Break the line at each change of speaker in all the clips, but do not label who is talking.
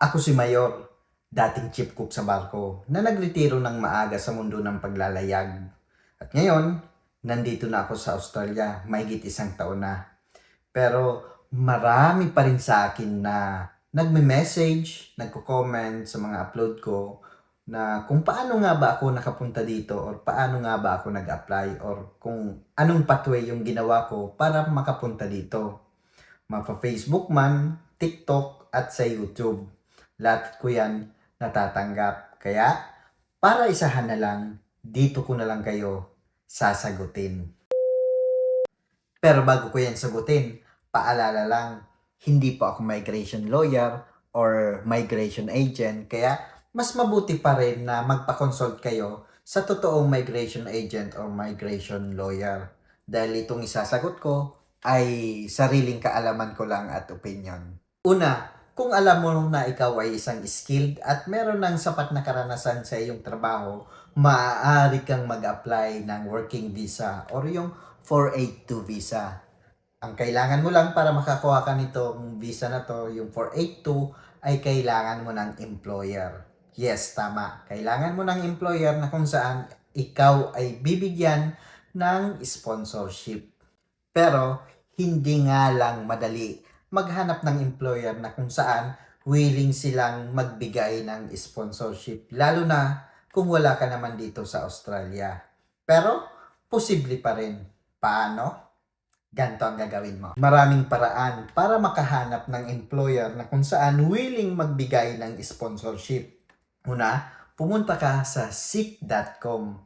Ako si Mayor, dating chief cook sa barko na nagretiro ng maaga sa mundo ng paglalayag. At ngayon, nandito na ako sa Australia, mahigit isang taon na. Pero marami pa rin sa akin na nagme-message, nagko-comment sa mga upload ko na kung paano nga ba ako nakapunta dito or paano nga ba ako nag-apply or kung anong pathway yung ginawa ko para makapunta dito. Mapa-Facebook man, TikTok at sa YouTube. Lahat ko yan natatanggap. Kaya, para isahan na lang, dito ko na lang kayo sasagutin. Pero bago ko yan sagutin, paalala lang, hindi po ako migration lawyer or migration agent. Kaya, mas mabuti pa rin na magpa-consult kayo sa totoong migration agent or migration lawyer. Dahil itong isasagot ko ay sariling kaalaman ko lang at opinion. Una, kung alam mo na ikaw ay isang skilled at meron ng sapat na karanasan sa iyong trabaho, maaari kang mag-apply ng working visa or yung 482 visa. Ang kailangan mo lang para makakuha ka nitong visa na to, yung 482, ay kailangan mo ng employer. Yes, tama. Kailangan mo ng employer na kung saan ikaw ay bibigyan ng sponsorship. Pero, hindi nga lang madali maghanap ng employer na kung saan willing silang magbigay ng sponsorship. Lalo na kung wala ka naman dito sa Australia. Pero, posible pa rin. Paano? Ganto ang gagawin mo. Maraming paraan para makahanap ng employer na kung saan willing magbigay ng sponsorship. Una, pumunta ka sa seek.com.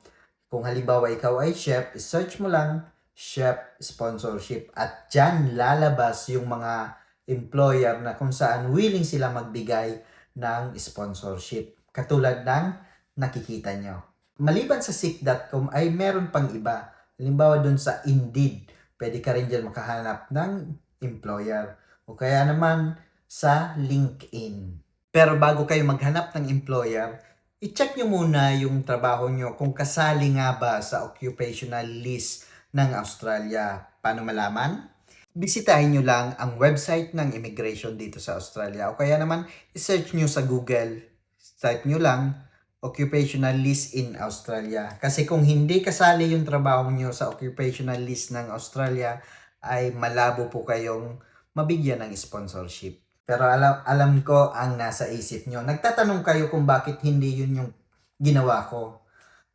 Kung halimbawa ikaw ay chef, search mo lang chef sponsorship at dyan lalabas yung mga employer na kung saan willing sila magbigay ng sponsorship. Katulad ng nakikita nyo. Maliban sa seek.com ay meron pang iba. Halimbawa dun sa Indeed, pwede ka rin dyan makahanap ng employer. O kaya naman sa LinkedIn. Pero bago kayo maghanap ng employer, i-check nyo muna yung trabaho nyo kung kasali nga ba sa occupational list ng Australia. Paano malaman? Bisitahin nyo lang ang website ng immigration dito sa Australia. O kaya naman, i-search nyo sa Google. Type nyo lang, occupational list in Australia. Kasi kung hindi kasali yung trabaho nyo sa occupational list ng Australia, ay malabo po kayong mabigyan ng sponsorship. Pero alam, alam ko ang nasa isip nyo. Nagtatanong kayo kung bakit hindi yun yung ginawa ko.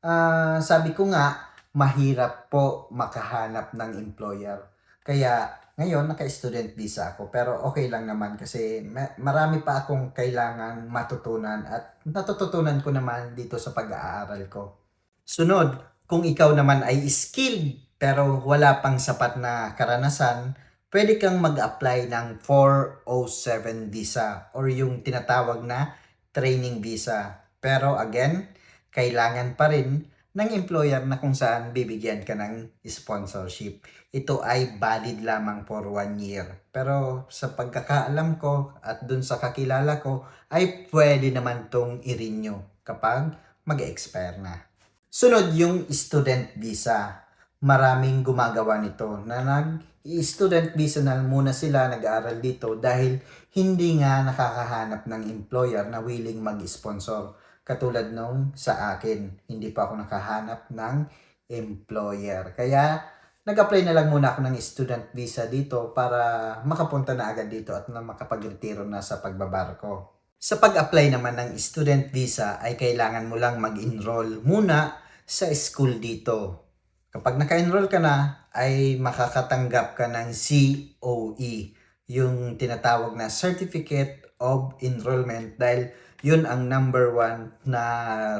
Ah, sabi ko nga, mahirap po makahanap ng employer. Kaya ngayon, naka-student visa ako. Pero okay lang naman kasi ma- marami pa akong kailangan matutunan at natututunan ko naman dito sa pag-aaral ko. Sunod, kung ikaw naman ay skilled pero wala pang sapat na karanasan, pwede kang mag-apply ng 407 visa or yung tinatawag na training visa. Pero again, kailangan pa rin ng employer na kung saan bibigyan ka ng sponsorship. Ito ay valid lamang for one year. Pero sa pagkakaalam ko at dun sa kakilala ko, ay pwede naman tong i-renew kapag mag-expire na. Sunod yung student visa. Maraming gumagawa nito na nag-student visa na muna sila nag-aaral dito dahil hindi nga nakakahanap ng employer na willing mag-sponsor. Katulad nung sa akin, hindi pa ako nakahanap ng employer. Kaya nag-apply na lang muna ako ng student visa dito para makapunta na agad dito at na makapag-retiro na sa pagbabarko. Sa pag-apply naman ng student visa ay kailangan mo lang mag-enroll muna sa school dito. Kapag naka-enroll ka na, ay makakatanggap ka ng COE, yung tinatawag na Certificate of Enrollment dahil yun ang number one na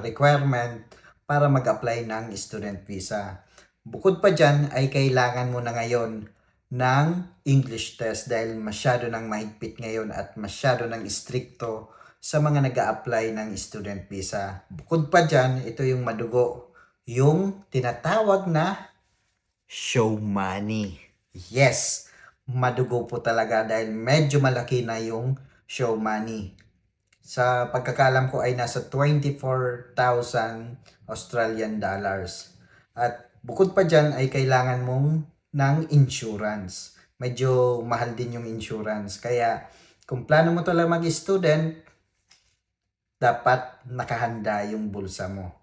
requirement para mag-apply ng student visa. Bukod pa dyan ay kailangan mo na ngayon ng English test dahil masyado nang mahigpit ngayon at masyado nang istrikto sa mga nag apply ng student visa. Bukod pa dyan, ito yung madugo, yung tinatawag na show money. Yes, madugo po talaga dahil medyo malaki na yung show money. Sa pagkakalam ko ay nasa 24,000 Australian dollars. At bukod pa dyan ay kailangan mong ng insurance. Medyo mahal din yung insurance. Kaya kung plano mo talaga mag-student, dapat nakahanda yung bulsa mo.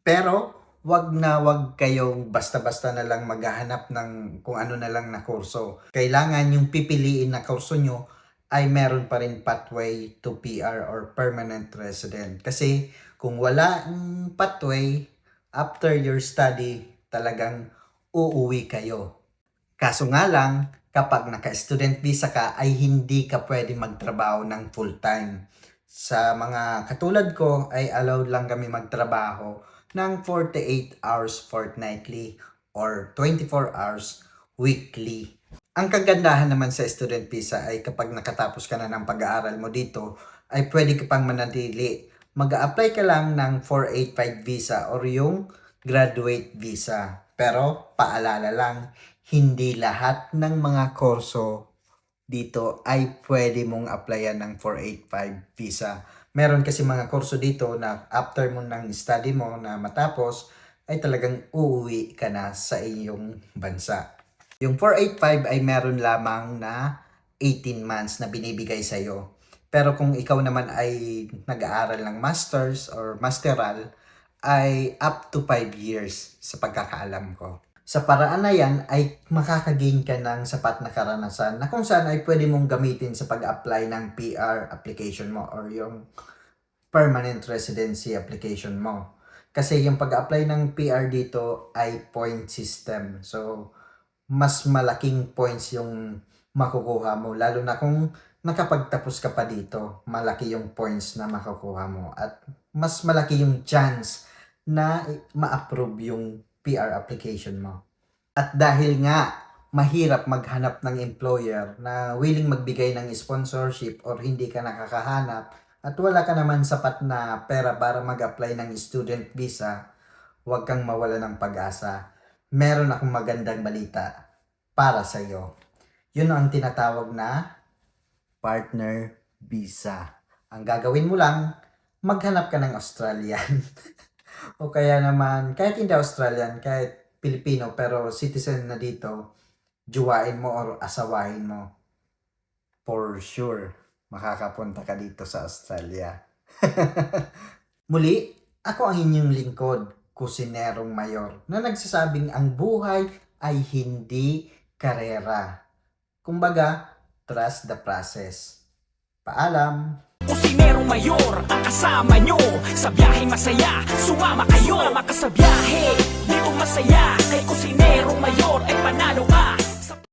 Pero, wag na wag kayong basta-basta na lang maghahanap ng kung ano na lang na kurso. Kailangan yung pipiliin na kurso nyo ay meron pa rin pathway to PR or permanent resident. Kasi kung wala ang pathway, after your study, talagang uuwi kayo. Kaso nga lang, kapag naka-student visa ka, ay hindi ka pwede magtrabaho ng full-time. Sa mga katulad ko, ay allowed lang kami magtrabaho ng 48 hours fortnightly or 24 hours weekly. Ang kagandahan naman sa student visa ay kapag nakatapos ka na ng pag-aaral mo dito, ay pwede ka pang manatili. mag apply ka lang ng 485 visa or yung graduate visa. Pero paalala lang, hindi lahat ng mga kurso dito ay pwede mong applyan ng 485 visa. Meron kasi mga kurso dito na after mo ng study mo na matapos, ay talagang uuwi ka na sa iyong bansa. Yung 485 ay meron lamang na 18 months na binibigay sa iyo. Pero kung ikaw naman ay nag-aaral ng masters or masteral, ay up to 5 years sa pagkakaalam ko. Sa paraan na yan ay makakagain ka ng sapat na karanasan na kung saan ay pwede mong gamitin sa pag-apply ng PR application mo or yung permanent residency application mo. Kasi yung pag-apply ng PR dito ay point system. So, mas malaking points yung makukuha mo. Lalo na kung nakapagtapos ka pa dito, malaki yung points na makukuha mo. At mas malaki yung chance na ma-approve yung PR application mo. At dahil nga mahirap maghanap ng employer na willing magbigay ng sponsorship or hindi ka nakakahanap at wala ka naman sapat na pera para mag-apply ng student visa, huwag kang mawala ng pag-asa. Meron akong magandang balita para sa iyo. Yun ang tinatawag na partner visa. Ang gagawin mo lang, maghanap ka ng Australian. o kaya naman, kahit hindi Australian, kahit Pilipino, pero citizen na dito, juwain mo or asawahin mo. For sure, makakapunta ka dito sa Australia. Muli, ako ang inyong lingkod, Kusinerong Mayor, na nagsasabing ang buhay ay hindi karera. Kumbaga, trust the process. Paalam!
Kusinerong mayor, ang kasama nyo. Sa biyahe masaya, sumama kayo. Sumama ka sa biyahe, di masaya. Kay kusinerong mayor ay panalo ka